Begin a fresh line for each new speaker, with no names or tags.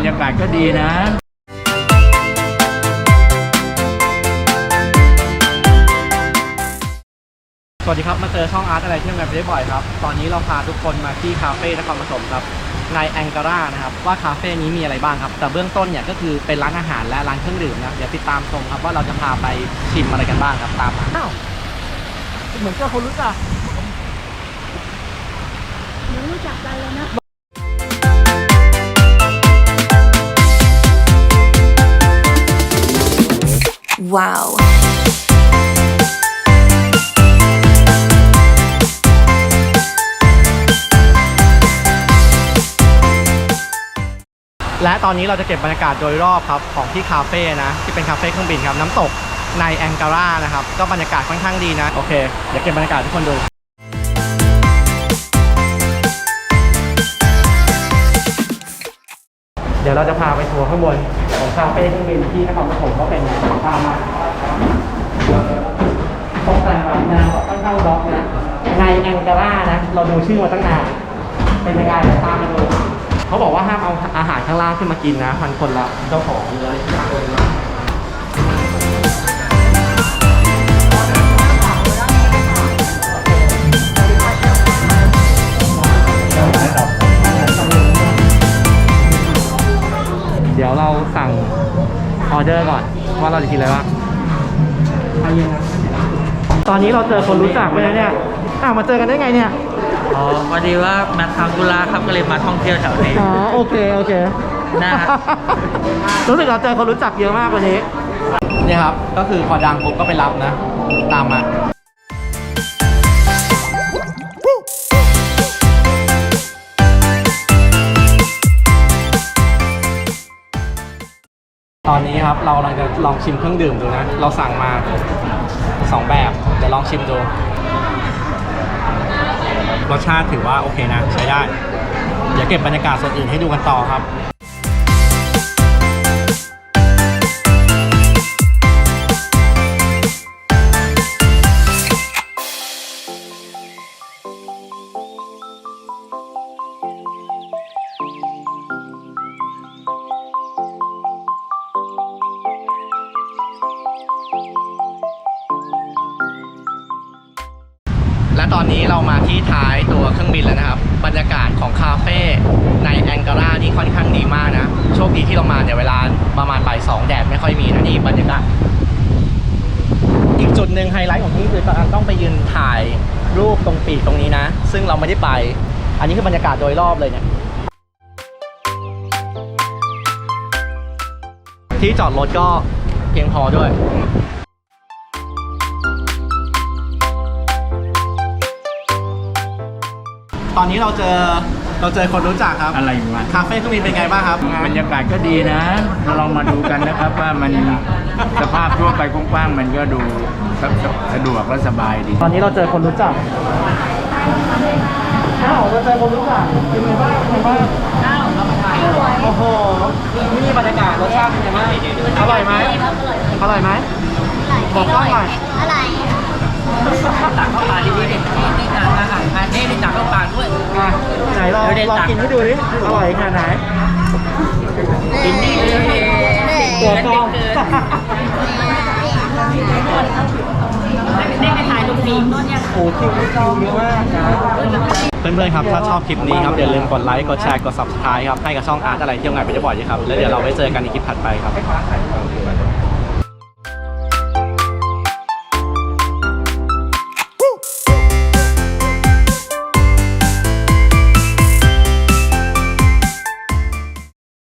บรรยากาศก็ดีนะ
สวัสดีครับ มาเจอช่องอาร์ตอะไรที่ทำงานไปได้บ่อยครับ ตอนนี้เราพาทุกคนมาที่คาเฟ่นครปฐมครับ ในแองการานะครับ ว่าคาเฟ่นี้มีอะไรบ้างครับ แต่เบื้องต้นเนี่ยก็คือเป็นร้านอาหารและร้านเครื่องดื่มนะ เดี๋ยวติดตามชมครับว่าเราจะพาไปชิมอะไรกันบ้างครับตามมาอ้าวเหมือนเจ้าคนรู้จัก
ไม่รู้จักกันเลยนะ
ว้าว
และตอนนี้เราจะเก็บบรรยากาศโดยรอบครับของที่คาเฟ่นะ ที่เป็นคาเฟ่เครื่องบินครับ น้ำตกในแองการานะครับ ก็บรรยากาศค่อนข้างดีนะ โอเค เดี๋ยวเก็บบรรยากาศทุกคนดู ดี๋ยวเราจะพาไปทัวร์ข้างบนของคาเฟ่เครื่องบินที่นครปฐมก็เป็นตามมาตกแต่งแบบแนวแบบค่อนข้างร็อกนะในแองการานะ เราดูชื่อมาตั้งนาน เป็นยังไงตามมาดูเขาบอกว่าห้ามเอาอาหารข้างล่างขึ้นมากินนะ พันคนละเจ้าของเลย ออเดอร์ก่อน ว่าเราจะกินอะไรบ้างเอาเย็นนะตอนนี้เราเจอคนรู้จักไปแล้วเนี่ยอ้าวมาเจอกันได้ไงเนี่ย
อ๋อพอดีว่ามาทำธุระครับก็เลยมาท่องเที่ยวแถวนี้
อ๋อโอเคโอเค
นะฮะ
รู้สึกเราเจอคนรู้จักเยอะมากวันนี้ เนี่ยครับ ก็คือพอดังปุ๊บก็ไปรับนะ ตามมา ตอนนี้ครับเรากำลังจะลองชิมเครื่องดื่มดูนะ เราสั่งมาสองแบบเดี๋ยวลองชิมดู รสชาติถือว่าโอเคนะ ใช้ได้ เดี๋ยวเก็บบรรยากาศส่วนอื่นให้ดูกันต่อครับ ตอนนี้เรามาที่ท้ายตัวเครื่องบินแล้วนะครับ บรรยากาศของคาเฟ่ในแองการานี่ค่อนข้างดีมากนะ โชคดีที่เรามาเนี่ยเวลาประมาณบ่ายสองแดดไม่ค่อยมีนะนี่บรรยากาศ อีกจุดหนึ่งไฮไลท์ของที่คือต้องไปยืนถ่ายรูปตรงปีกตรงนี้นะ ซึ่งเราไม่ได้ไป อันนี้คือบรรยากาศโดยรอบเลยเนี่ยที่จอดรถก็เพียงพอด้วย ตอนนี้เราเจอเราเจอคนรู้จักครับ
อะไรวะ
คาเฟ่เครื่องบินเป็นไงบ้างครับ
บรรยากาศก็ดีนะเราลองมาดูกันนะครับว่ามันสภาพทั่วไปกว้างๆมันก็ดูสะสะดวกและสบายดี
ตอนนี้เราเจอคนรู้จักอ้าวเราเจอคนรู้จักเป็นไงบ้างเป็นไงบ้างอ้าวโอ้โหนี่บรรยากาศรสชาติเป็นไงบ้างอร่อยไหมอร่อยไหมบอกกล้องหน่อย
อะไร
ตักข้าวปลาดีๆดินี่ตักอาหารนนี่นี่ตักข้าวปลาด้วย
อะไหนลอง
เดี๋ยว
ลอง
ก
กินให้ดูดิอร่อยขนาดไหน
กินนี่เลย
ตัวกล้อง
ได้ไปถ่ายรูปปีต้นยัง
โอ้คิวคิวเยอะมากนะเพื่อนๆครับ ถ้าชอบคลิปนี้ครับ อย่าลืมกดไลค์ กดแชร์ กด subscribe ครับ ให้กับช่องอาร์ตอะไรเที่ยวงานไปได้บ่อยๆครับ แล้วเดี๋ยวเราไว้เจอกันในคลิปถัดไปครับ